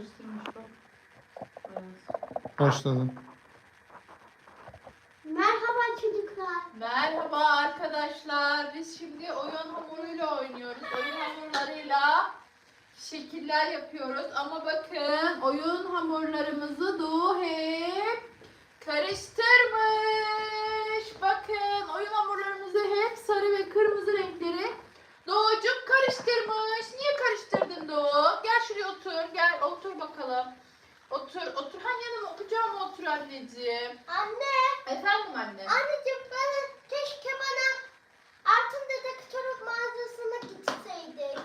karıştırmış bak. Başladım. bakalım. Otur, otur. Han yanıma kucağıma otur anneciğim. Anne. Efendim anne. Anneciğim bana keşke bana altın dedektörü mağazasına gitseydik.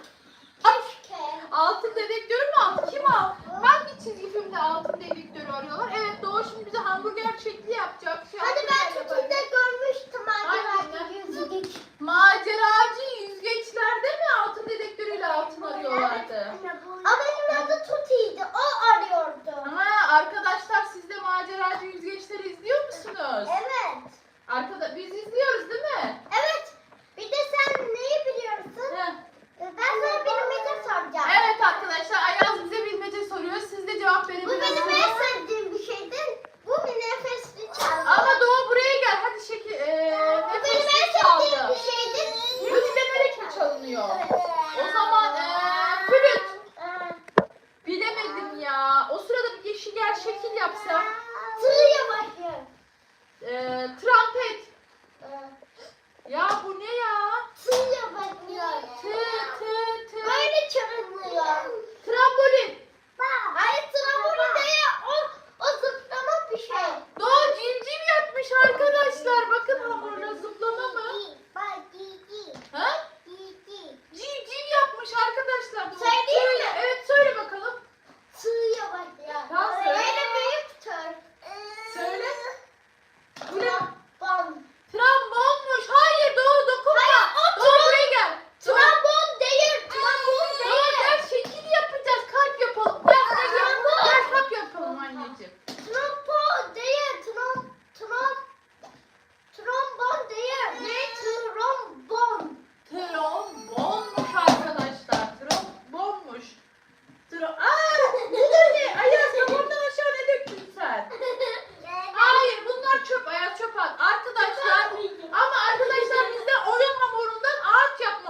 Keşke. altın dedektörü mü aldı? Kim aldı? Ben bir çizgi filmde altın dedektörü arıyorlar. Evet Doğu şimdi bize hamburger şekli yapacak. Şey Hadi ben tutunda görmüştüm maceracı yüzük. Maceracı yüzük. Yüzgeçlerde mi altın dedektörüyle altın arıyorlardı? Ama benim adı Tuti'ydi. O arıyordu. Ha, arkadaşlar siz de maceracı yüzgeçleri izliyor musunuz? Evet. Arkada biz izliyoruz değil mi? Evet. Bir de sen neyi biliyorsun? Heh. Ben sana bir metre soracağım. Evet hatta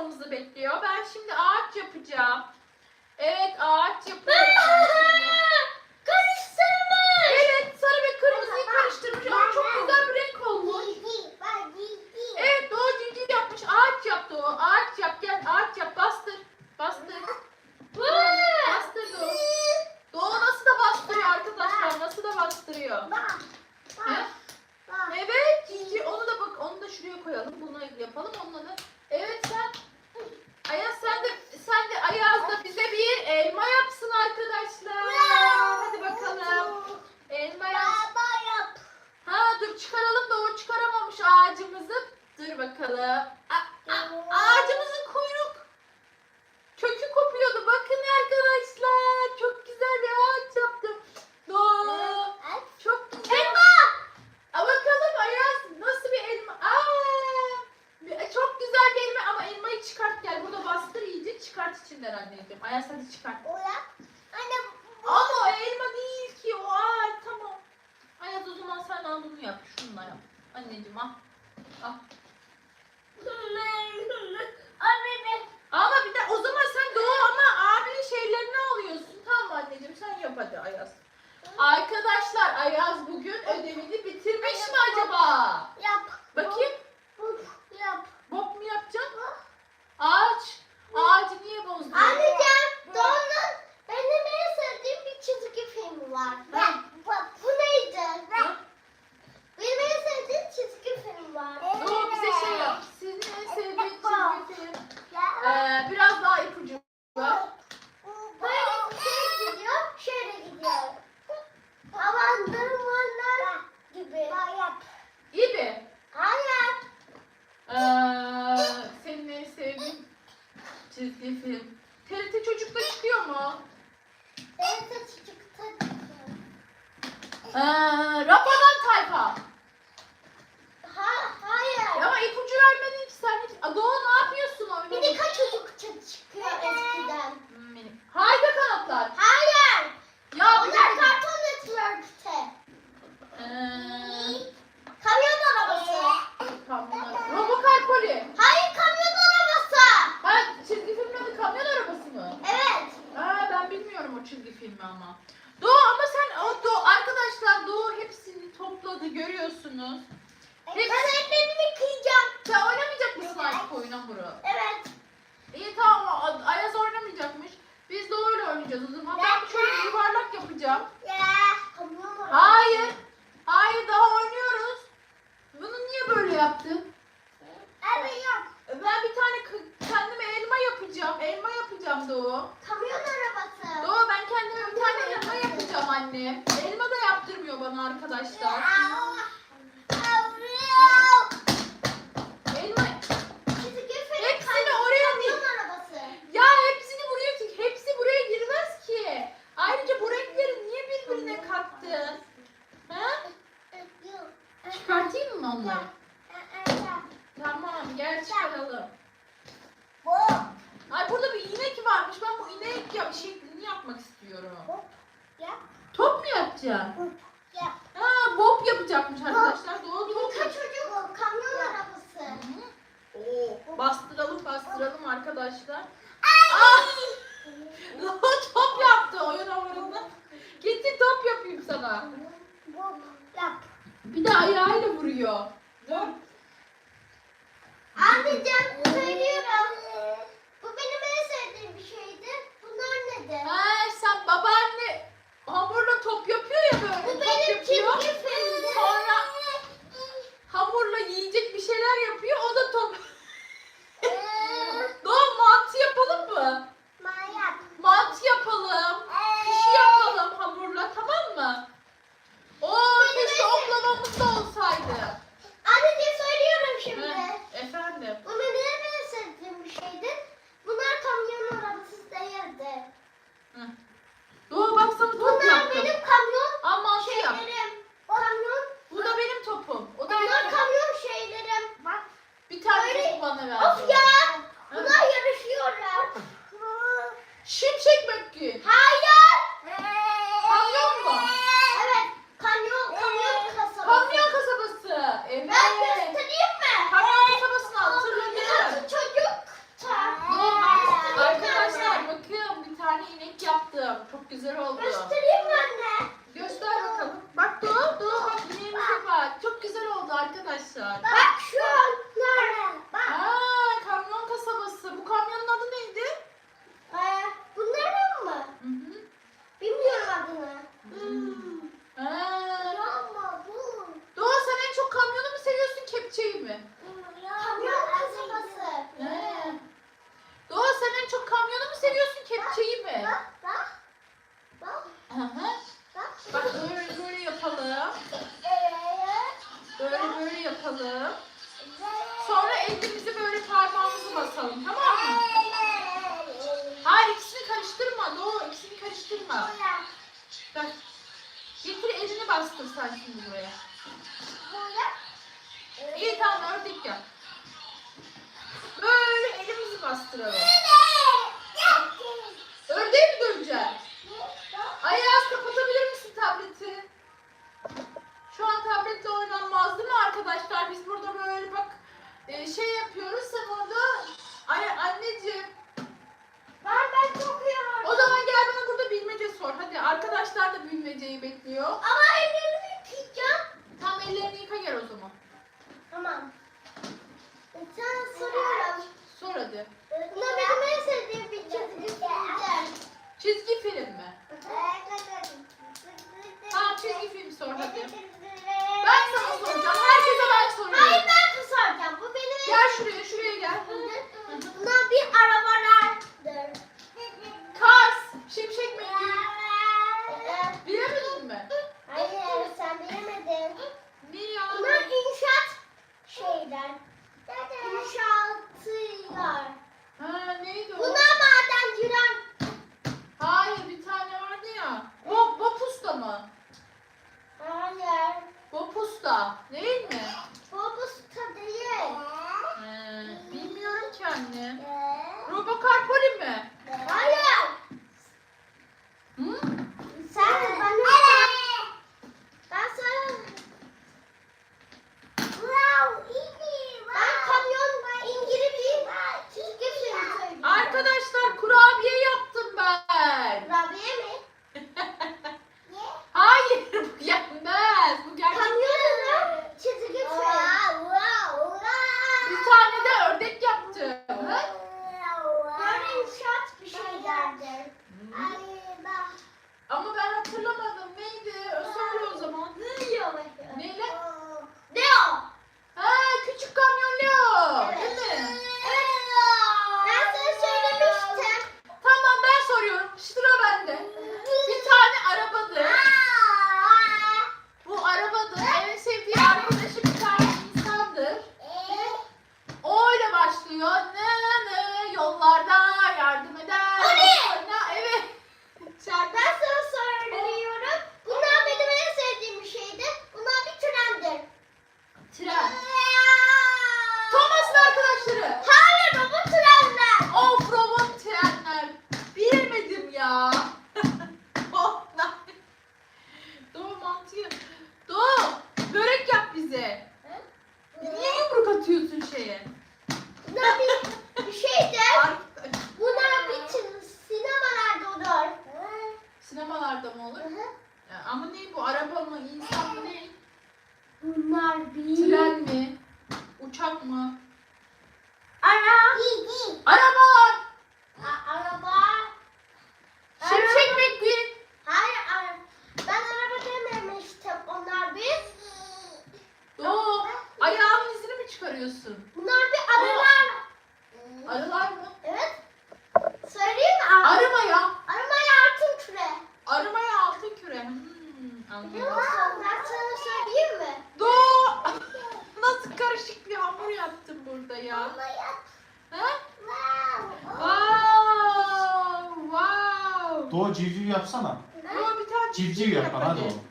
yapmamızı bekliyor. Ben şimdi ağaç yapacağım. Evet ağaç yapıyorum. Karıştırmış. Evet sarı ve kırmızıyı karıştırmış ama çok güzel bir renk olmuş. Evet Doğu Cici yapmış. Ağaç yap Doğu. Ağaç yap. Gel ağaç yap. Bastır. Bastır. Bastır Doğu. Doğu nasıl da bastırıyor arkadaşlar. Nasıl da bastırıyor. He? Evet Cici onu da bak onu da şuraya koyalım. Bunu yapalım. Onunla da evet Ayaz da bize bir elma yapsın arkadaşlar. Hadi bakalım. Elma yap. Ha dur çıkaralım da o çıkaramamış ağacımızı. Dur bakalım. Aa, yapacak? Ha, bop yapacakmış arkadaşlar. Doğru doğru. Kaç çocuk? Kamyon arabası. Oo, bastıralım bastıralım arkadaşlar. Ay! Ah! top yaptı oyun hamurunda. Gitti top yapayım sana. Bop yap. Bir de ayağıyla vuruyor. Dur. Abi can söylüyorum. Bu benim en sevdiğim bir şeydi. Bunlar nedir? Ha, sen babaanne hamurla top yapıyor ya böyle. Bu top benim yapıyor. Sonra hamurla yiyecek bir şeyler yapıyor. O da top Çok güzel oldu. Gösteriyor. ama doğru ikisini karıştırma. Boya. Bak. Getir elini bastır sen şimdi buraya. Boya. İyi tamam ördek yap. Böyle elimizi bastıralım. Evet. Ördeği mi döneceğim? Ayağı kapatabilir misin tableti? Şu an tabletle oynanmaz değil mi arkadaşlar? Biz burada böyle bak e, şey yapıyoruz. Sen orada anneciğim Ay çok. O zaman gel bana burada bilmece sor. Hadi arkadaşlar da bilmeceyi bekliyor. Ama ellerimi yıkayacağım. Tam ellerini yıka gel o zaman. Tamam. E, tamam. Robocarpoli mi? Biliyor anladım. musun? Ben sana söyleyeyim mi? Doğu. Nasıl karışık bir hamur yaptın burada ya? Arımaya. Ha? Wow. Wow. Wow. Doğu civciv yapsana. Doğu bir tane Civciv yap bana oğlum.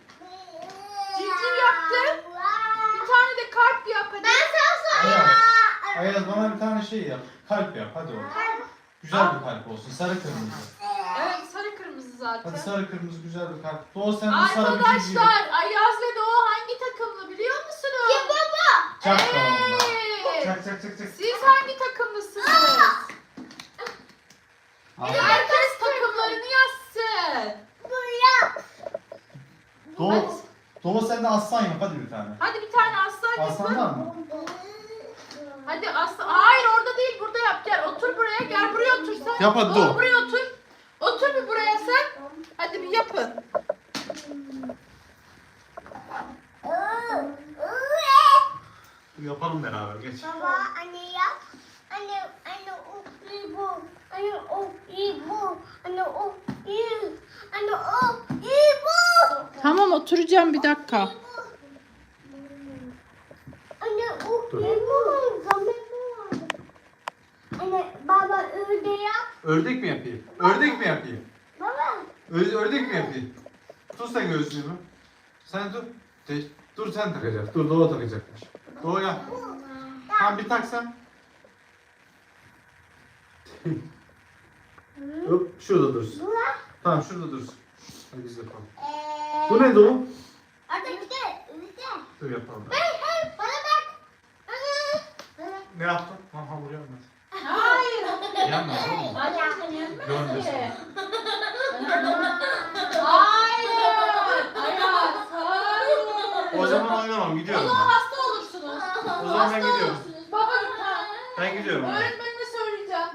Civciv yaptı. Bir tane de kalp yap hadi. Ben sana söyleyeyim. Ayaz, Ayaz bana bir tane şey yap. Kalp yap hadi oğlum. Güzel bir kalp olsun. Sarı kırmızı. Kırmızı zaten. Hadi sarı kırmızı güzel bir kalp. Doğu sen de sarı bir civciv. Arkadaşlar Ayaz ve Doğu hangi takımlı biliyor musunuz? Ya baba. Çak. Evet. Çak çak çak çak. Siz hangi takımlısınız? Aferin. Herkes takımlarını yazsın. Buraya. Doğu, Doğu sen de aslan yap hadi bir tane. Hadi bir tane aslan Aslan yapın. var mı? Hadi aslan. Hayır orada değil burada yap. Gel otur buraya. Gel buraya otur sen. Yap hadi Doğu, Doğu. buraya otur. Otur bir buraya sen. Hadi bir yapın. Yapalım beraber geç. Baba anne yap. Anne anne o iyi bu. Anne o iyi bu. Anne o iyi. Anne o iyi bu. Tamam oturacağım bir dakika. Anne o bu. Anne baba öyle yap. Ördek mi yapayım? Ördek mi yapayım? Baba. Ö- ördek mi yapayım? Tut sen gözlüğümü. Sen dur. Te- dur sen takacaksın. Dur Doğu takacakmış. Yap. Tamam bir tak sen. Hop şurada dursun. Tamam şurada dursun. Hadi biz yapalım. Bu ne Doğu? Hadi bir de. Bir de. Dur yapalım. Hey hey bana bak. Ne yaptın? Tamam hamur yanmaz. Hayır. Yanmaz oğlum. Görmesin. Hayır. Ayaz. Hayır. O zaman oynamam O gidiyorum. zaman ben. hasta olursunuz. O zaman ben gidiyorum. olursunuz. Baba ha. Ben gidiyorum. ben. Öğretmenine söyleyeceğim.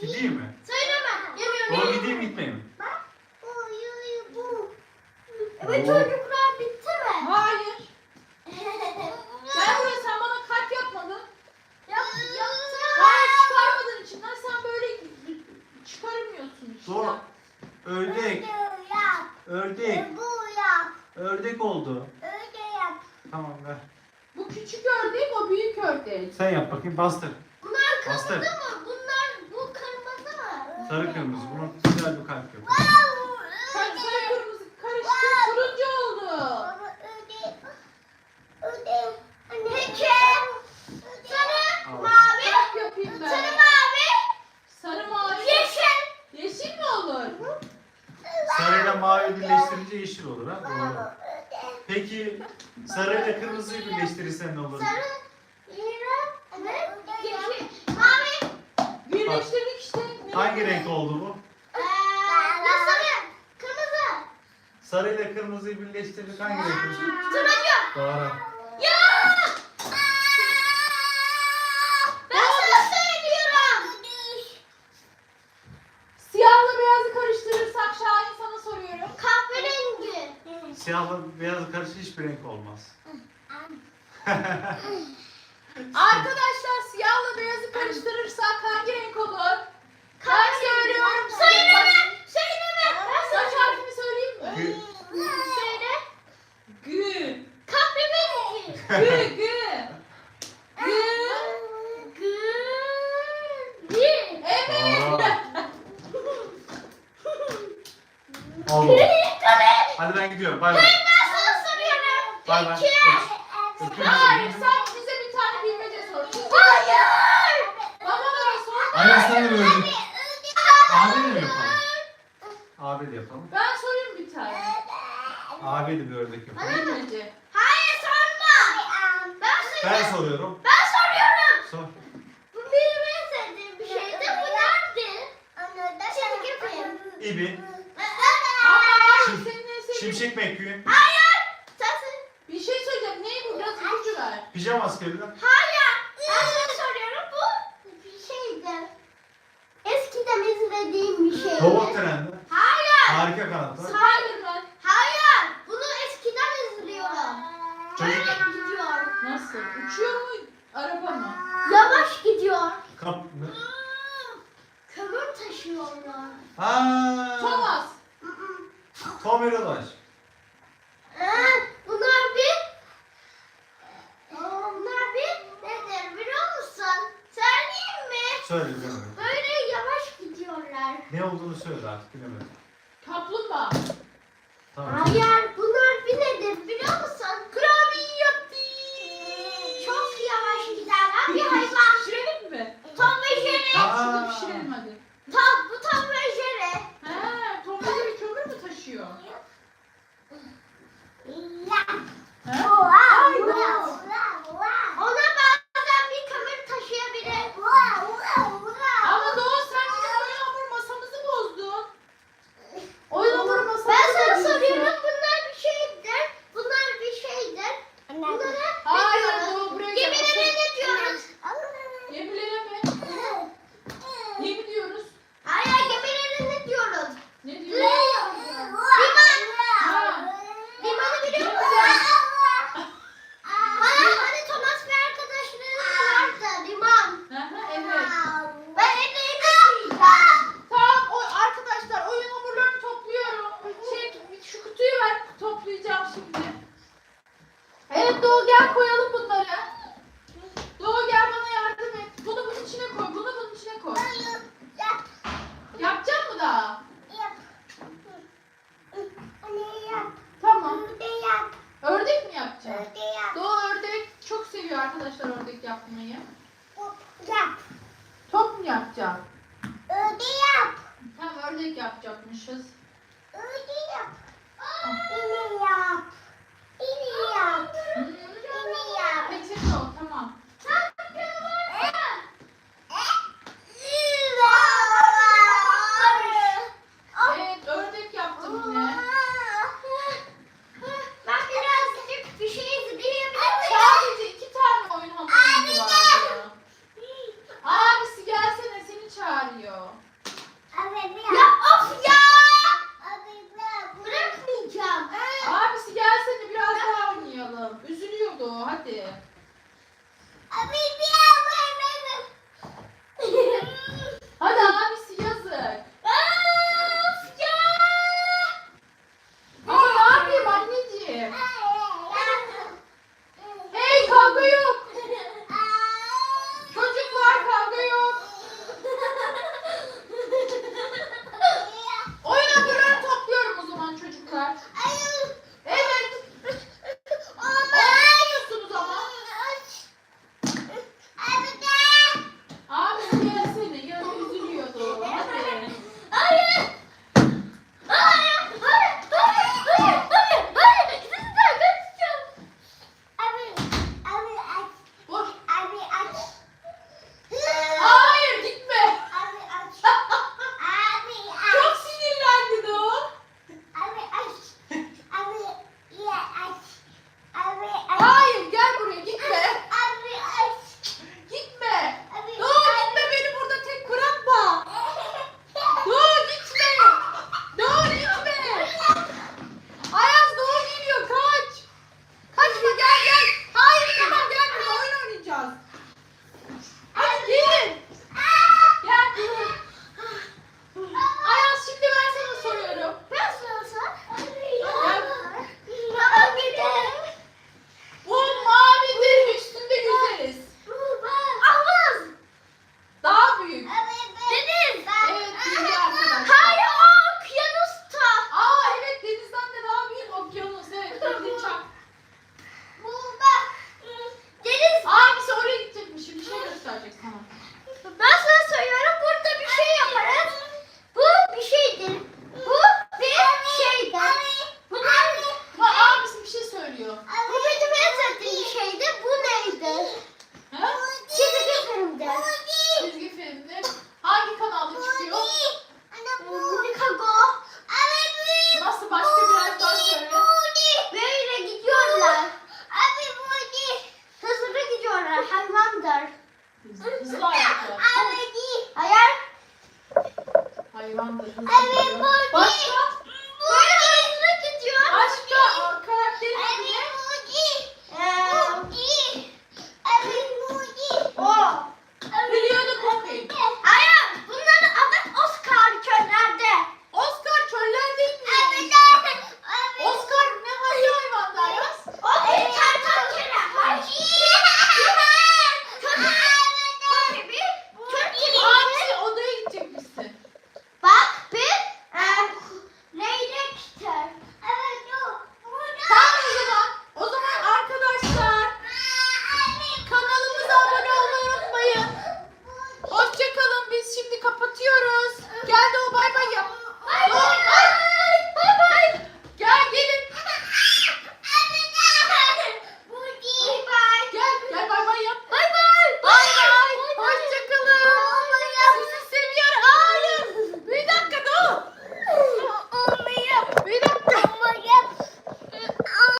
Gideyim mi? Söyleme. Yemiyorum. Doğru gideyim gitmeyeyim mi? Bak. Bu yuyu bu. Evet çocuklar bitti mi? Hayır. Gel buraya sen bana kalp yapmadın. Yap, Hayır çıkarmadın içinden sen böyle çıkaramıyorsun işte. Doğru. Ördek. Yap. Ördek. Bu yap. Ördek oldu. Öyle yap. Tamam ver. Bu küçük ördek o büyük ördek. Sen yap bakayım bastır. Bunlar kırmızı Bastır. mı? Bunlar bu kırmızı mı? Sarı kırmızı. Bunu güzel bir kalp yap. Sarı sarı kırmızı karıştı turuncu oldu. Al. mavi, Kalp yapayım ben. sarı mavi, Sarı mavi. yeşil. Yeşil mi olur? Sarıyla mavi birleştirince yeşil olur ha? Doğru. Peki sarıyla kırmızıyı birleştirirsen ne olur? Sarı, lira, evet, yeşil, mavi. Birleştirdik işte. Hangi renk oldu bu? Ya sarı, kırmızı, Sarıyla kırmızıyı birleştirdik hangi renk oldu? turuncu. Doğru. Ya! Ben sana söylüyorum. Siyahla beyazı karıştırırsak Şahin sana soruyorum. Kahverengi. Siyahla beyaz karşı hiçbir renk olmaz. Arkadaşlar siyahla beyazı karıştırırsak hangi renk olur? Ben söylüyorum. Söyleme, söyleme. Ben saç harfini söyleyeyim mi? Gü- Söyle. Gü. Kahverengi. Gü. Gü. Gü. Gri. Evet. Allah. Hadi ben gidiyorum. Bay bay. Ben sana soruyorum. Bay bay. Peki. Öpüyorum Hayır seni. sen bize bir tane bilmece sor. Hayır. Babana sor. Ayaz sen de bir ördek. Abi. Abi de mi yapalım? Abi de yapalım. Ben sorayım bir tane. Abi de bir ördek yapalım. Bilmece. Hayır sorma. Ben soruyorum. Ben soruyorum. Sor. Bu benim en sevdiğim bir şeydi. Bu nerede? Çizgi film. İbi. Ama hayır Şim- Şimşek McQueen. Hayır. Sensin. Bir şey söyleyeceğim. Ne bu? Biraz ipucu ver. Pijama askerleri. Hayır. Söyle bilemedim. Böyle yavaş gidiyorlar. Ne olduğunu söyle artık bilemedim. Kaplumbağa. Tamam. Hayır.